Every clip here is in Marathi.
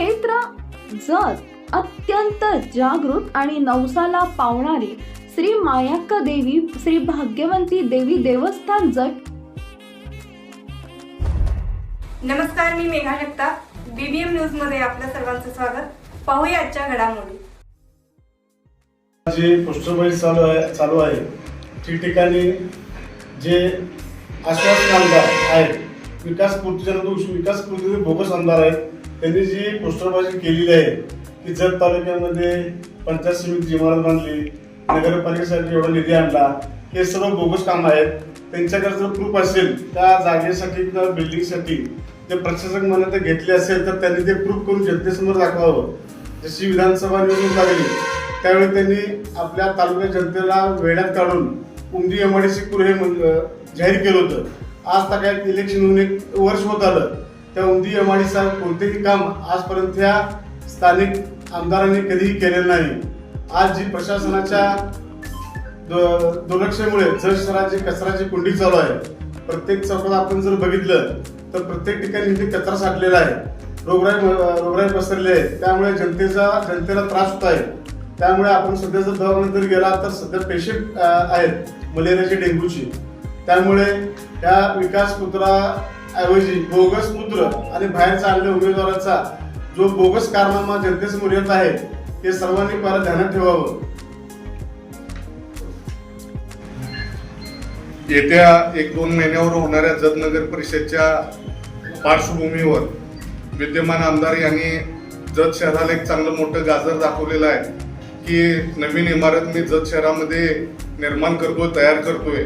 क्षेत्र जत अत्यंत जागृत आणि नवसाला पावणारी श्री मायाक्का देवी श्री भाग्यवंती देवी देवस्थान जट नमस्कार मी मेघा जगताप. बीबीएम न्यूजमध्ये आपल्या सर्वांचं स्वागत. पाहूया आजच्या घडामोडी. जे पोस्टरबाजी चालू आहे चालू आहे ठिकठिकाणी जे आश्वासन आमदार आहेत विकास पूर्तीच्या विकास पूर्तीचे बोगस आमदार आहेत त्यांनी जी पोस्टरबाजी केलेली आहे की जत तालुक्यामध्ये पंचायत समिती इमारत बांधली नगरपालिकेसाठी एवढा निधी आणला हे सर्व बोगस काम आहेत. त्यांच्याकडे जर प्रूफ असेल त्या जागेसाठी किंवा बिल्डिंगसाठी ते प्रशासक म्हणून ते घेतले असेल तर त्यांनी ते प्रूफ करून जनतेसमोर दाखवावं. जशी विधानसभा निवडणूक लागली त्यावेळी त्यांनी आपल्या तालुक्यात जनतेला वेड्यात काढून उमदी एमआडीसी कुर हे जाहीर केलं होतं. आज तर काय इलेक्शन होऊन एक वर्ष होत आलं. त्या उमदी एमआयडीचा कोणतेही काम आजपर्यंत त्या स्थानिक आमदारांनी कधीही केलेलं नाही. आज जी प्रशासनाच्या दु- दुर्लक्षामुळे जर शहराची कचऱ्याची कुंडी चालू आहे. प्रत्येक चौकात आपण जर बघितलं तर प्रत्येक ठिकाणी इथे कचरा साठलेला आहे. रोगराई रोगराई पसरली आहे. त्यामुळे जनतेचा जनतेला त्रास होत आहे. त्यामुळे आपण सध्या जर दवाखान्यात जर गेला तर सध्या पेशंट आहेत. मलेरियाची डेंग्यूची. त्यामुळे त्या विकास कुत्रा ऐवजी बोगस मुद्र आणि बाहेर आणलेल्या उमेदवाराचा जो बोगस कारनामा जनतेसमोर येत आहे ते सर्वांनी फार ध्यानात ठेवावं. येत्या एक दोन महिन्यावर होणाऱ्या जत नगर परिषदच्या पार्श्वभूमीवर विद्यमान आमदार यांनी जत शहराला एक चांगलं मोठं गाजर दाखवलेलं आहे की नवीन इमारत मी जत शहरामध्ये निर्माण करतोय तयार करतोय.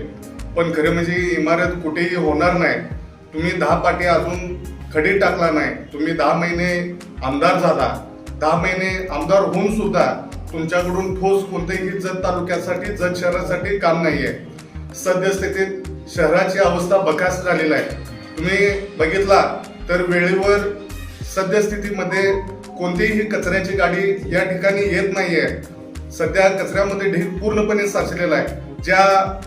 पण खरे म्हणजे ही इमारत कुठेही होणार नाही. तुम्ही दहा पाटी अजून खडी टाकला नाही. तुम्ही दहा महिने आमदार झाला. दहा महिने आमदार होऊन सुद्धा तुमच्याकडून ठोस कोणतेही जत तालुक्यासाठी जत शहरासाठी काम नाही आहे सद्यस्थितीत शहराची अवस्था बकास झालेली आहे. तुम्ही बघितला तर वेळेवर सद्यस्थितीमध्ये कोणतीही कचऱ्याची गाडी या ठिकाणी येत नाहीये. सध्या कचऱ्यामध्ये ढीग पूर्णपणे साचलेला आहे. ज्या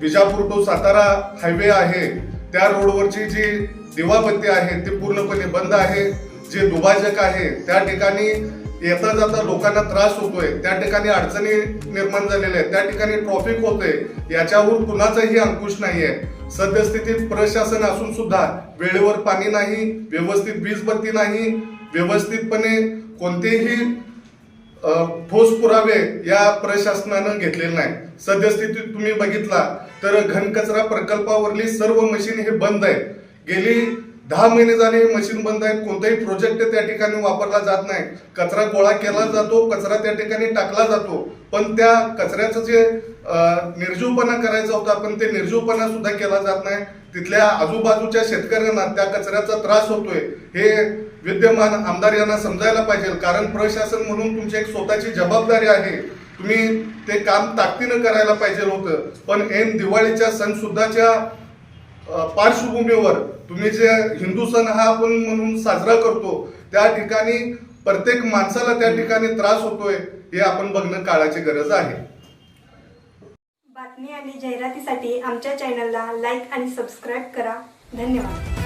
विजापूर टू सातारा हायवे आहे त्या रोडवरची जी दिवाबत्ती आहे ती पूर्णपणे बंद आहे. जे दुभाजक आहे त्या ठिकाणी येता जाता लोकांना त्रास होतोय. त्या ठिकाणी अडचणी निर्माण झालेल्या आहेत. त्या ठिकाणी ट्रॉफिक होतोय. याच्यावर कुणाचाही अंकुश नाहीये. सद्यस्थितीत प्रशासन असून सुद्धा वेळेवर पाणी नाही व्यवस्थित वीज बत्ती नाही. व्यवस्थितपणे कोणतेही ठोस पुरावे या प्रशासनानं घेतलेले नाही सद्यस्थितीत तुम्ही बघितला तर घनकचरा प्रकल्पावरली सर्व मशीन हे बंद आहे गेली दहा महिने झाले हे मशीन बंद आहेत. कोणताही प्रोजेक्ट त्या ठिकाणी वापरला जात नाही. कचरा गोळा केला जातो कचरा त्या ठिकाणी टाकला जातो. पण त्या कचऱ्याचं जे निर्जीवपणा करायचा होता पण ते निर्जीवपणा सुद्धा केला जात नाही. तिथल्या आजूबाजूच्या शेतकऱ्यांना त्या कचऱ्याचा त्रास होतोय. हे विद्यमान आमदार यांना समजायला पाहिजे. कारण प्रशासन म्हणून तुमची एक स्वतःची जबाबदारी आहे. तुम्ही ते काम ताकदीनं करायला पाहिजे होतं. पण ऐन दिवाळीच्या सण सुद्धाच्या पार्श्वभूमीवर तुम्ही जे हिंदू सण हा आपण म्हणून साजरा करतो त्या ठिकाणी प्रत्येक माणसाला त्या ठिकाणी त्रास होतोय हे आपण बघणं काळाची गरज आहे. बातमी आणि जाहिरातीसाठी आमच्या चॅनलला लाईक आणि सबस्क्राईब करा. धन्यवाद.